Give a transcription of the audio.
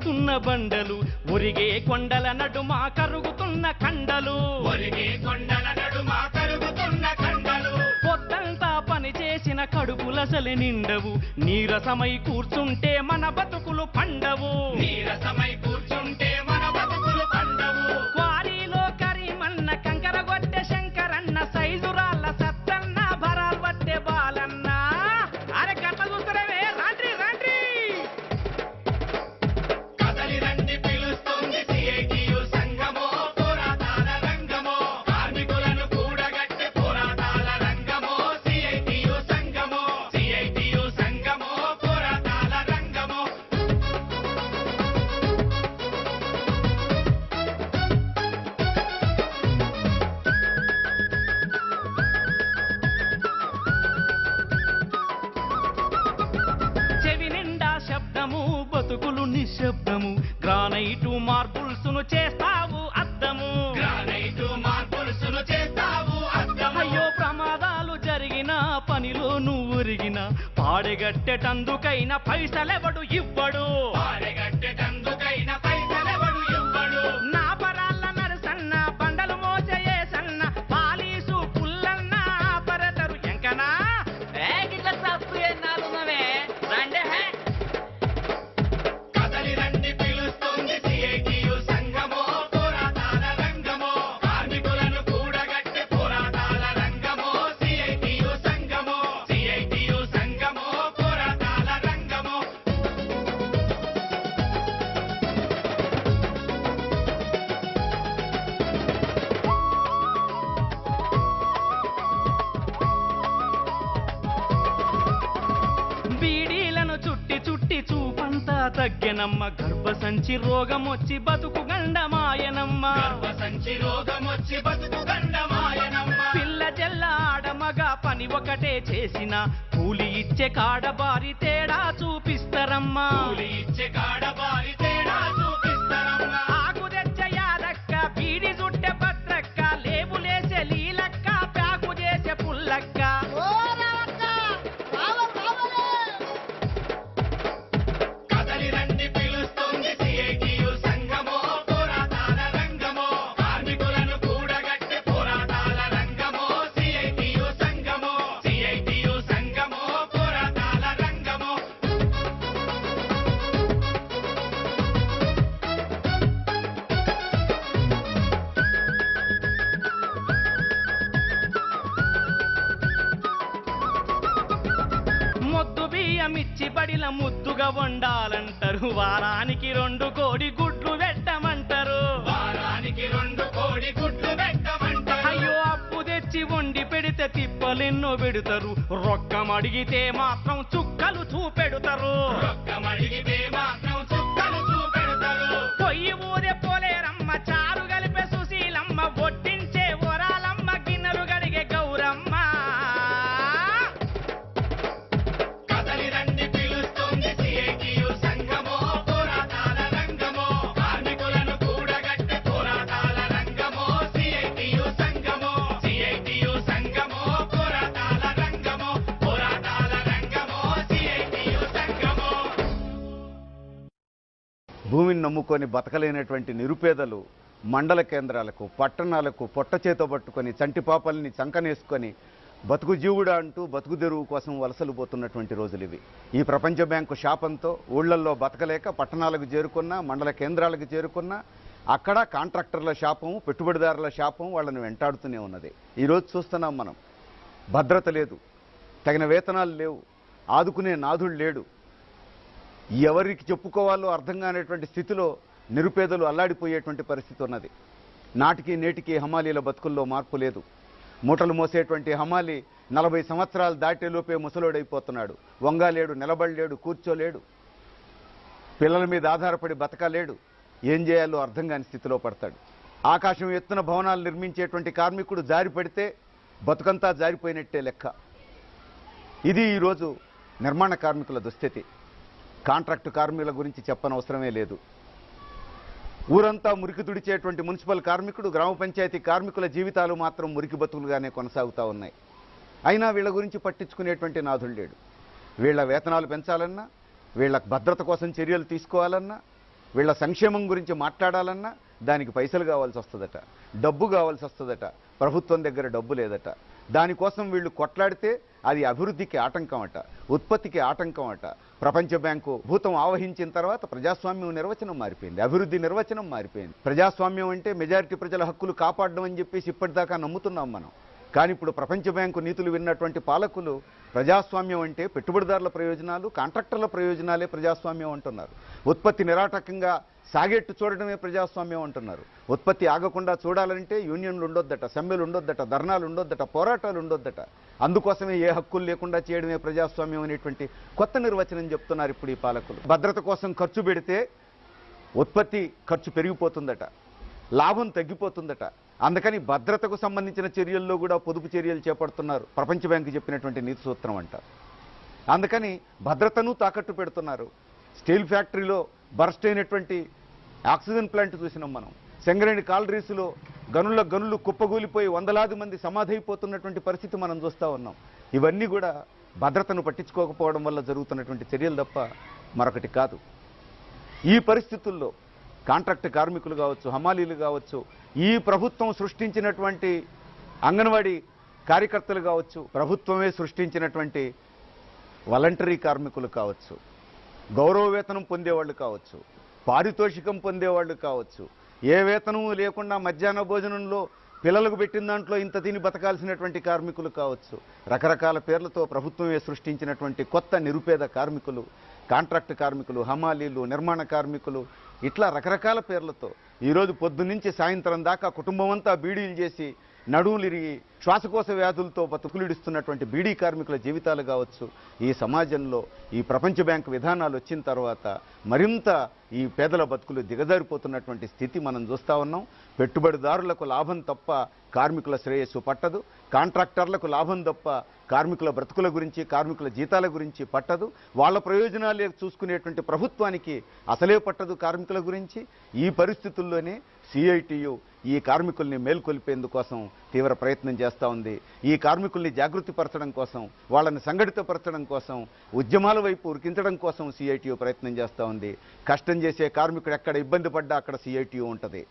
కదులుతున్న బండలు ఒరిగే కొండల నడుమ కరుగుతున్న కండలు. ఒరిగే కొండల నడుమ కరుగుతున్న కండలు. పొద్దంతా పని చేసిన కడుపులసలి నిండవు. నీరసమై కూర్చుంటే మన బతుకులు పండవు. నీరసమై కూర్చుంటే పాడెగట్టెటందుకైన పైసలెవడు ఇవ్వడు? తగ్గెనమ్మ గర్భసంచి రోగమొచ్చి బతుకు గండమాయనమ్మ. గర్భసంచి రోగమొచ్చి బతుకు గండమాయనమ్మ. పిల్ల జల్ల ఆడమగ పని ఒకటే చేసిన కూలి ఇచ్చే కాడబారి తేడా చూపిస్తారమ్మా. కూలి ఇచ్చే కాడబారి తేడా చూపిస్తారమ్మ. ముద్దుగా వండాలంటారు. వారానికి రెండు కోడి గుడ్లు పెట్టమంటారు. వారానికి రెండు కోడి గుడ్లు పెట్టమంటారు. అయ్యో అప్పు తెచ్చి వండి పెడితే తిప్పలెన్నో పెడతారు. రొక్కం అడిగితే మాత్రం చుక్కలు చూపెడతారు. రొక్కమడిగితే మాత్రం భూమిని నమ్ముకొని బతకలేనటువంటి నిరుపేదలు మండల కేంద్రాలకు పట్టణాలకు పొట్ట చేతో పట్టుకొని చంటి పాపల్ని చంకనేసుకొని బతుకు జీవుడా అంటూ బతుకు తెరువు కోసం వలసలు పోతున్నటువంటి రోజులు ఇవి. ఈ ప్రపంచ బ్యాంకు శాపంతో ఊళ్ళల్లో బతకలేక పట్టణాలకు చేరుకున్న మండల కేంద్రాలకు చేరుకున్నా అక్కడ కాంట్రాక్టర్ల శాపం పెట్టుబడిదారుల శాపం వాళ్ళని వెంటాడుతూనే ఉన్నది. ఈరోజు చూస్తున్నాం మనం. భద్రత లేదు. తగిన వేతనాలు లేవు. ఆదుకునే నాథుడు లేడు. ఎవరికి చెప్పుకోవాలో అర్థం కానటువంటి స్థితిలో నిరుపేదలు అల్లాడిపోయేటువంటి పరిస్థితి ఉన్నది. నాటికి నేటికి హమాలీల బతుకుల్లో మార్పు లేదు. మూటలు మోసేటువంటి హమాలి నలభై సంవత్సరాలు దాటేలోపే ముసలోడైపోతున్నాడు. వంగాలేడు నిలబడలేడు కూర్చోలేడు. పిల్లల మీద ఆధారపడి బతకలేడు. ఏం చేయాలో అర్థం కాని స్థితిలో పడతాడు. ఆకాశం ఎత్తున భవనాలు నిర్మించేటువంటి కార్మికుడు జారి పడితే బతుకంతా జారిపోయినట్టే లెక్క. ఇది ఈరోజు నిర్మాణ కార్మికుల దుస్థితి. కాంట్రాక్టు కార్మికుల గురించి చెప్పనవసరమే లేదు. ఊరంతా మురికి తుడిచేటువంటి మున్సిపల్ కార్మికుడు గ్రామ పంచాయతీ కార్మికుల జీవితాలు మాత్రం మురికి బతుకులుగానే కొనసాగుతూ ఉన్నాయి. అయినా వీళ్ళ గురించి పట్టించుకునేటువంటి నాథుడు లేడు. వీళ్ళ వేతనాలు పెంచాలన్నా వీళ్ళ భద్రత కోసం చర్యలు తీసుకోవాలన్నా వీళ్ళ సంక్షేమం గురించి మాట్లాడాలన్నా దానికి పైసలు కావాల్సి వస్తుందట డబ్బు కావాల్సి వస్తుందట ప్రభుత్వం దగ్గర డబ్బు లేదట. దానికోసం వీళ్ళు కొట్లాడితే అది అభివృద్ధికి ఆటంకం అట ఉత్పత్తికి ఆటంకం అట ప్రపంచ బ్యాంకు భూతం ఆవహించిన తర్వాత ప్రజాస్వామ్యం నిర్వచనం మారిపోయింది అభివృద్ధి నిర్వచనం మారిపోయింది. ప్రజాస్వామ్యం అంటే మెజారిటీ ప్రజల హక్కులు కాపాడడం అని చెప్పేసి ఇప్పటిదాకా నమ్ముతున్నాం మనం. కానీ ఇప్పుడు ప్రపంచ బ్యాంకు నీతులు విన్నటువంటి పాలకులు ప్రజాస్వామ్యం అంటే పెట్టుబడిదారుల ప్రయోజనాలు కాంట్రాక్టర్ల ప్రయోజనాలే ప్రజాస్వామ్యం అంటున్నారు. ఉత్పత్తి నిరాటకంగా సాగేట్టు చూడడమే ప్రజాస్వామ్యం అంటున్నారు. ఉత్పత్తి ఆగకుండా చూడాలంటే యూనియన్లు ఉండొద్దట సమ్మెలు ఉండొద్దట ధర్నాలు ఉండొద్దట పోరాటాలు ఉండొద్దట. అందుకోసమే ఏ హక్కులు లేకుండా చేయడమే ప్రజాస్వామ్యం అనేటువంటి కొత్త నిర్వచనం చెప్తున్నారు ఇప్పుడు ఈ పాలకులు. భద్రత కోసం ఖర్చు పెడితే ఉత్పత్తి ఖర్చు పెరిగిపోతుందట లాభం తగ్గిపోతుందట. అందుకని భద్రతకు సంబంధించిన చర్యల్లో కూడా పొదుపు చర్యలు చేపడుతున్నారు. ప్రపంచ బ్యాంకు చెప్పినటువంటి నీతి సూత్రం అంట. అందుకని భద్రతను తాకట్టు పెడుతున్నారు. స్టీల్ ఫ్యాక్టరీలో బర్స్ట్ అయినటువంటి ఆక్సిజన్ ప్లాంట్ చూసినాం మనం. సెంగరేణి కాలరీస్లో గనుల గనులు కుప్పగూలిపోయి వందలాది మంది సమాధైపోతున్నటువంటి పరిస్థితి మనం చూస్తూ ఉన్నాం. ఇవన్నీ కూడా భద్రతను పట్టించుకోకపోవడం వల్ల జరుగుతున్నటువంటి చర్యలు తప్ప మరొకటి కాదు. ఈ పరిస్థితుల్లో కాంట్రాక్ట్ కార్మికులు కావచ్చు హమాలీలు కావచ్చు ఈ ప్రభుత్వం సృష్టించినటువంటి అంగన్వాడీ కార్యకర్తలు కావచ్చు ప్రభుత్వమే సృష్టించినటువంటి వాలంటరీ కార్మికులు కావచ్చు గౌరవ వేతనం పొందేవాళ్ళు కావచ్చు పారితోషికం పొందేవాళ్ళు కావచ్చు ఏ వేతనము లేకుండా మధ్యాహ్న భోజనంలో పిల్లలకు పెట్టిన దాంట్లో ఇంత తిని బతకాల్సినటువంటి కార్మికులు కావచ్చు రకరకాల పేర్లతో ప్రభుత్వమే సృష్టించినటువంటి కొత్త నిరుపేద కార్మికులు కాంట్రాక్ట్ కార్మికులు హమాలీలు నిర్మాణ కార్మికులు ఇట్లా రకరకాల పేర్లతో ఈరోజు పొద్దున్నుంచి సాయంత్రం దాకా కుటుంబం అంతా బీడీలు చేసి నడువులిరిగి శ్వాసకోశ వ్యాధులతో బతుకులిడుస్తున్నటువంటి బీడీ కార్మికుల జీవితాలు కావచ్చు ఈ సమాజంలో ఈ ప్రపంచ బ్యాంకు విధానాలు వచ్చిన తర్వాత మరింత ఈ పేదల బతుకులు దిగజారిపోతున్నటువంటి స్థితి మనం చూస్తా ఉన్నాం. పెట్టుబడిదారులకు లాభం తప్ప కార్మికుల శ్రేయస్సు పట్టదు. కాంట్రాక్టర్లకు లాభం తప్ప కార్మికుల బ్రతుకుల గురించి కార్మికుల జీతాల గురించి పట్టదు. వాళ్ళ ప్రయోజనాలే చూసుకునేటువంటి ప్రభుత్వానికి అసలే పట్టదు కార్మికుల గురించి ఈ పరిస్థితుల్లోనే సిఐటియు ఈ కార్మికుల్ని మేల్కొల్పేందుకోసం తీవ్ర ప్రయత్నం చేస్తూ ఉంది. ఈ కార్మికుల్ని జాగృతిపరచడం కోసం వాళ్ళని సంఘటితపరచడం కోసం ఉద్యమాల వైపు ఉరికించడం కోసం సిఐటియు ప్రయత్నం చేస్తూ ఉంది. కష్టం చేసే కార్మికుడు ఎక్కడ ఇబ్బంది పడ్డా అక్కడ సిఐటియు ఉంటుంది.